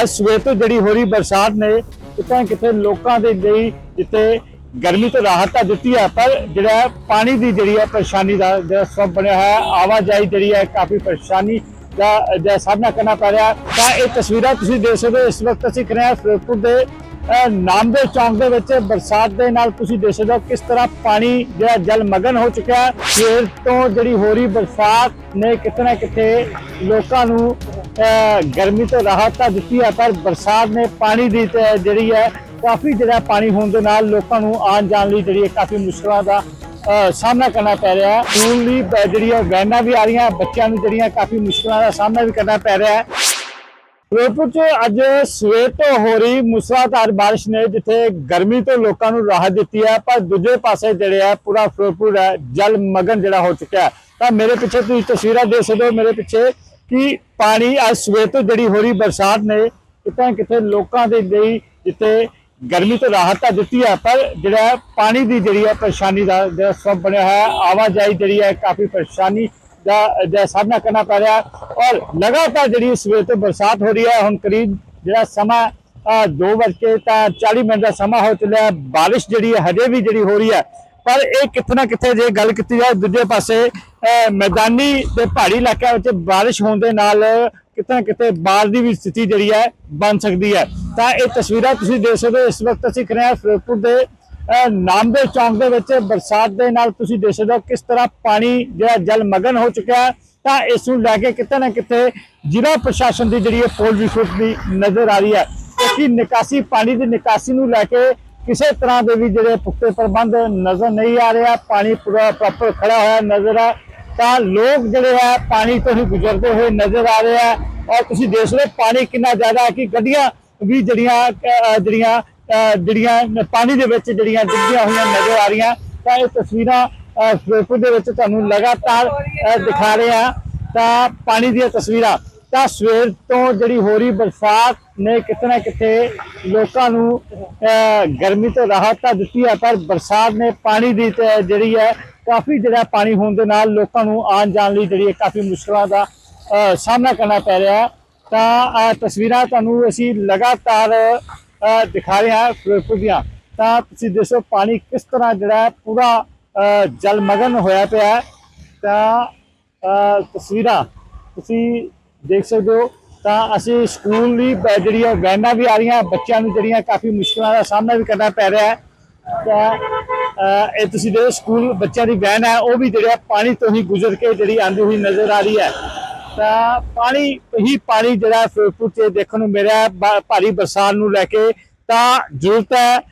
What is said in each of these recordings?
ਅੱਜ ਸਵੇਰ ਤੋਂ ਜਿਹੜੀ ਹੋ ਰਹੀ ਬਰਸਾਤ ਨੇ ਕਿਤੇ ਨਾ ਕਿਤੇ ਲੋਕਾਂ ਦੇ ਲਈ ਜਿੱਥੇ ਗਰਮੀ ਤੋਂ ਰਾਹਤ ਤਾਂ ਦਿੱਤੀ ਹੈ ਪਰ ਜਿਹੜਾ ਪਾਣੀ ਦੀ ਜਿਹੜੀ ਹੈ ਪਰੇਸ਼ਾਨੀ ਦਾ ਜਿਹੜਾ ਸਬਬ ਬਣਿਆ ਹੈ ਆਵਾਜਾਈ ਜਿਹੜੀ ਹੈ ਕਾਫੀ ਪਰੇਸ਼ਾਨੀ ਦਾ ਦਾ ਸਾਹਮਣਾ ਕਰਨਾ ਪੈ ਰਿਹਾ। ਤਾਂ ਇਹ ਤਸਵੀਰਾਂ ਤੁਸੀਂ ਦੇਖ ਸਕਦੇ ਹੋ ਇਸ ਵਕਤ ਅਸੀਂ ਖੜੇ ਹਾਂ ਫਿਰੋਜ਼ਪੁਰ ਦੇ ਅਹ, ਨਾਮਦੇਵ ਚੌਂਕ ਦੇ ਵਿੱਚ। ਬਰਸਾਤ ਦੇ ਨਾਲ ਤੁਸੀਂ ਦੇਖ ਸਕਦੇ ਹੋ ਕਿਸ ਤਰ੍ਹਾਂ ਪਾਣੀ ਜਿਹੜਾ ਜਲ ਮਗਨ ਹੋ ਚੁੱਕਿਆ ਹੈ। ਸਵੇਰ ਤੋਂ ਜਿਹੜੀ ਹੋ ਰਹੀ ਬਰਸਾਤ ਨੇ ਕਿਤੇ ਨਾ ਕਿਤੇ ਲੋਕਾਂ ਨੂੰ ਗਰਮੀ ਤੋਂ ਰਾਹਤ ਤਾਂ ਦਿੱਤੀ ਹੈ, ਪਰ ਬਰਸਾਤ ਨੇ ਪਾਣੀ ਦੀ ਜਿਹੜੀ ਹੈ, ਕਾਫੀ ਜਿਹੜਾ ਪਾਣੀ ਹੋਣ ਦੇ ਨਾਲ ਲੋਕਾਂ ਨੂੰ ਆਉਣ ਜਾਣ ਲਈ ਜਿਹੜੀ ਹੈ ਕਾਫੀ ਮੁਸ਼ਕਲਾਂ ਦਾ ਸਾਹਮਣਾ ਕਰਨਾ ਪੈ ਰਿਹਾ ਹੈ। ਸਕੂਲ ਲਈ ਬ- ਜਿਹੜੀ ਹੈ ਵੈਨਾਂ ਵੀ ਆ ਰਹੀਆਂ ਬੱਚਿਆਂ ਨੂੰ ਜਿਹੜੀਆਂ ਕਾਫੀ ਮੁਸ਼ਕਲਾਂ ਦਾ ਸਾਹਮਣਾ ਵੀ ਕਰਨਾ ਪੈ ਰਿਹਾ ਹੈ। ਫਿਰੋਜ਼ਪੁਰ ਚ ਅੱਜ ਸਵੇਰ ਤੋਂ ਹੋ ਰਹੀ ਮੁਸਲਾਧਾਰ ਬਾਰਿਸ਼ ਨੇ ਜਿੱਥੇ ਗਰਮੀ ਤੋਂ ਲੋਕਾਂ ਨੂੰ ਰਾਹਤ ਦਿੱਤੀ ਹੈ, ਪਰ ਦੂਜੇ ਪਾਸੇ ਜਿਹੜੇ ਹੈ, ਪੂਰਾ ਫਿਰੋਜ਼ਪੁਰ ਹੈ, ਜਲ ਮਗਨ ਜਿਹੜਾ ਹੋ ਚੁੱਕਿਆ ਹੈ। ਤਾਂ ਮੇਰੇ ਪਿੱਛੇ ਤੁਸੀਂ ਤਸਵੀਰਾਂ ਦੇਖ ਸਕਦੇ ਹੋ, ਮੇਰੇ ਪਿੱਛੇ ਕਿ ਪਾਣੀ ਅੱਜ ਸਵੇਰ ਤੋਂ ਜਿਹੜੀ ਹੋ ਰਹੀ ਬਰਸਾਤ ਨੇ, ਕਿਤੇ ਨਾ ਕਿਤੇ ਲੋਕਾਂ ਦੇ ਲਈ ਜਿੱਥੇ ਗਰਮੀ ਤੋਂ ਰਾਹਤ ਤਾਂ ਦਿੱਤੀ ਹੈ ਪਰ ਜਿਹੜਾ ਪਾਣੀ ਦੀ ਜਿਹੜੀ ਹੈ ਪਰੇਸ਼ਾਨੀ ਦਾ ਜਿਹੜਾ ਸਬਬ ਬਣਿਆ ਹੈ, ਆਵਾਜਾਈ ਜਿਹੜੀ ਹੈ ਕਾਫੀ ਪਰੇਸ਼ਾਨੀ ਦਾ ਦਾ ਸਾਹਮਣਾ ਕਰਨਾ ਪੈ ਰਿਹਾ ਔਰ ਲਗਾਤਾਰ ਜਿਹੜੀ ਸਵੇਰ ਤੋਂ ਬਰਸਾਤ ਹੋ ਰਹੀ ਹੈ, ਹੁਣ ਕਰੀਬ ਜਿਹੜਾ ਸਮਾਂ 2 ਵਜੇ ਤਾਂ 40 ਮਿੰਟ ਦਾ ਸਮਾਂ ਹੋ ਚੱਲਿਆ ਬਾਰਿਸ਼ ਜਿਹੜੀ ਹੈ ਹਜੇ ਵੀ ਜਿਹੜੀ ਹੋ ਰਹੀ ਹੈ, ਪਰ ਇਹ ਕਿਤੇ ਨਾ ਕਿਤੇ ਜੇ ਗੱਲ ਕੀਤੀ ਜਾਏ ਦੂਜੇ ਪਾਸੇ ਮੈਦਾਨੀ ਤੇ ਪਹਾੜੀ ਇਲਾਕਿਆਂ ਵਿੱਚ ਬਾਰਿਸ਼ ਹੋਣ ਦੇ ਨਾਲ ਕਿਤੇ ਨਾ ਕਿਤੇ ਬਾੜ ਦੀ ਵੀ ਸਥਿਤੀ ਜਿਹੜੀ ਹੈ ਬਣ ਸਕਦੀ ਹੈ। ਤਾਂ ਇਹ ਤਸਵੀਰਾਂ ਤੁਸੀਂ ਦੇਖ ਸਕਦੇ ਹੋ। ਇਸ ਵਕਤ ਅਸੀਂ ਖੜੇ ਹਾਂ ਫਿਰੋਜ਼ਪੁਰ ਦੇ, ਅਹ ਨਾਮਦੇਵ ਚੌਂਕ ਦੇ ਵਿੱਚ। ਬਰਸਾਤ ਦੇ ਨਾਲ ਤੁਸੀਂ ਦੇਖ ਸਕਦੇ ਹੋ ਕਿਸ ਤਰ੍ਹਾਂ ਪਾਣੀ ਜਿਹੜਾ ਜਲ ਮਗਨ ਹੋ ਚੁੱਕਿਆ ਹੈ। ਤਾਂ ਇਸ ਨੂੰ ਲੈ ਕੇ ਕਿਤੇ ਨਾ ਕਿਤੇ ਜ਼ਿਲ੍ਹਾ ਪ੍ਰਸ਼ਾਸਨ ਦੀ ਜਿਹੜੀ ਹੈ ਪੋਲ ਵੀ ਫੁੱਟਦੀ ਨਜ਼ਰ ਆ ਰਹੀ ਹੈ। ਕਿਉਂਕਿ ਨਿਕਾਸੀ, ਪਾਣੀ ਦੀ ਨਿਕਾਸੀ ਨੂੰ ਲੈ ਕੇ ਕਿਸੇ ਤਰ੍ਹਾਂ ਦੇ ਵੀ ਜਿਹੜੇ ਪੁਖਤੇ ਪ੍ਰਬੰਧ ਨਜ਼ਰ ਨਹੀਂ ਆ ਰਿਹਾ ਪਾਣੀ ਪੂਰਾ ਪ੍ਰੋਪਰ ਖੜਾ ਹੋਇਆ ਨਜ਼ਰ ਆ। ਤਾਂ ਲੋਕ ਜਿਹੜੇ ਆ, ਪਾਣੀ ਤੋਂ ਹੀ ਗੁਜ਼ਰਦੇ ਹੋਏ ਨਜ਼ਰ ਆ ਰਹੇ ਆ। ਔਰ ਤੁਸੀਂ ਦੇਖ ਸਕਦੇ ਪਾਣੀ ਕਿੰਨਾ ਜ਼ਿਆਦਾ ਹੈ ਕਿ ਗੱਡੀਆਂ ਵੀ ਜਿਹੜੀਆਂ ਜਿਹੜੀਆਂ ਜਿਹੜੀਆਂ, ਪਾਣੀ ਦੇ ਵਿੱਚ ਜਿਹੜੀਆਂ ਡਿੱਗੀਆਂ ਹੋਈਆਂ ਨਜ਼ਰ ਆ ਰਹੀਆਂ। ਤਾਂ ਇਹ ਤਸਵੀਰਾਂ ਫਿਰੋਜ਼ਪੁਰ ਦੇ ਵਿੱਚ ਤੁਹਾਨੂੰ ਲਗਾਤਾਰ ਦਿਖਾ ਰਹੇ ਆ। ਤਾਂ ਪਾਣੀ ਦੀਆਂ ਤਸਵੀਰਾਂ। ਤਾਂ ਸਵੇਰ ਤੋਂ ਜਿਹੜੀ ਹੋ ਰਹੀ ਬਰਸਾਤ ਨੇ ਕਿਤੇ ਨਾ ਕਿਤੇ ਲੋਕਾਂ ਨੂੰ ਗਰਮੀ ਤੋਂ ਰਾਹਤ ਤਾਂ ਦਿੱਤੀ ਹੈ ਪਰ ਬਰਸਾਤ ਨੇ ਪਾਣੀ ਦੀ ਜਿਹੜੀ ਹੈ ਕਾਫੀ ਜਿਹੜਾ ਪਾਣੀ ਹੋਣ ਦੇ ਨਾਲ ਲੋਕਾਂ ਨੂੰ ਆਉਣ ਜਾਣ ਲਈ ਜਿਹੜੀ ਹੈ ਕਾਫੀ ਮੁਸ਼ਕਲਾਂ ਦਾ ਸਾਹਮਣਾ ਕਰਨਾ ਪੈ ਰਿਹਾ ਤਾਂ ਤਸਵੀਰਾਂ ਤੁਹਾਨੂੰ ਅਸੀਂ ਲਗਾਤਾਰ ਦਿਖਾ ਰਹੇ ਹਾਂ ਫਿਰੋਜ਼ਪੁਰ ਦੀਆਂ। ਤਾਂ ਤੁਸੀਂ ਦੇਖੋ ਪਾਣੀ ਕਿਸ ਤਰ੍ਹਾਂ ਜਿਹੜਾ ਪੂਰਾ ਅਹ, ਜਲਮਗਨ ਹੋਇਆ ਪਿਆ ਹੈ। ਤਾਂ ਤਸਵੀਰਾਂ ਤੁਸੀਂ ਦੇਖ ਸਕਦੇ ਹੋ। ਤਾਂ ਅਸੀਂ ਸਕੂਲ ਦੀ ਬ- ਜਿਹੜੀਆਂ ਵੈਨਾਂ ਵੀ ਆ ਰਹੀਆਂ ਬੱਚਿਆਂ ਨੂੰ ਜਿਹੜੀਆਂ ਕਾਫੀ ਮੁਸ਼ਕਲਾਂ ਦਾ ਸਾਹਮਣਾ ਵੀ ਕਰਨਾ ਪੈ ਰਿਹਾ ਹੈ। ਤਾਂ ਇਹ ਤੁਸੀਂ ਦੇਖੋ, ਸਕੂਲ ਬੱਚਿਆਂ ਦੀ ਵੈਨ ਹੈ, ਉਹ ਵੀ ਜਿਹੜਾ ਪਾਣੀ ਤੋਂ ਹੀ ਗੁਜ਼ਰ ਕੇ ਜਿਹੜੀ ਆਂਦੀ ਹੋਈ ਨਜ਼ਰ ਆ ਰਹੀ ਹੈ। ਤਾਂ ਪਾਣੀ ਹੀ ਪਾਣੀ ਜਿਹੜਾ ਫਿਰੋਜ਼ਪੁਰ 'ਚ ਦੇਖਣ ਨੂੰ ਮਿਲਿਆ ਭਾਰੀ ਬਰਸਾਤ ਨੂੰ ਲੈ ਕੇ। ਤਾਂ ਜ਼ਰੂਰਤ ਹੈ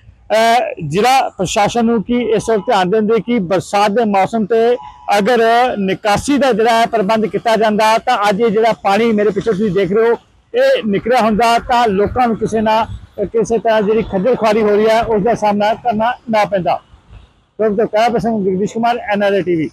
ਜ਼ਿਲ੍ਹਾ ਪ੍ਰਸ਼ਾਸਨ ਨੂੰ ਕਿ ਇਸ ਵੱਲ ਧਿਆਨ ਦੇਣ ਦੀ ਕਿ ਬਰਸਾਤ ਦੇ ਮੌਸਮ ਤੇ ਅਗਰ ਨਿਕਾਸੀ ਦਾ ਜਿਹੜਾ ਹੈ ਪ੍ਰਬੰਧ ਕੀਤਾ ਜਾਂਦਾ, ਤਾਂ ਅੱਜ ਇਹ ਜਿਹੜਾ ਪਾਣੀ ਮੇਰੇ ਪਿੱਛੇ ਤੁਸੀਂ ਦੇਖ ਰਹੇ ਹੋ, ਇਹ ਨਿਕਲਿਆ ਹੁੰਦਾ, ਤਾਂ ਲੋਕਾਂ ਨੂੰ ਕਿਸੇ ਨਾ, ਕਿਸੇ ਤਰ੍ਹਾਂ ਜਿਹੜੀ ਖੱਜਲ ਖੁਆਰੀ ਹੋ ਰਹੀ ਹੈ, ਉਸ ਦਾ ਸਾਹਮਣਾ ਕਰਨਾ ਨਾ ਪੈਂਦਾ। तर काय प्रसंग जगदीश कुमार टी व्ही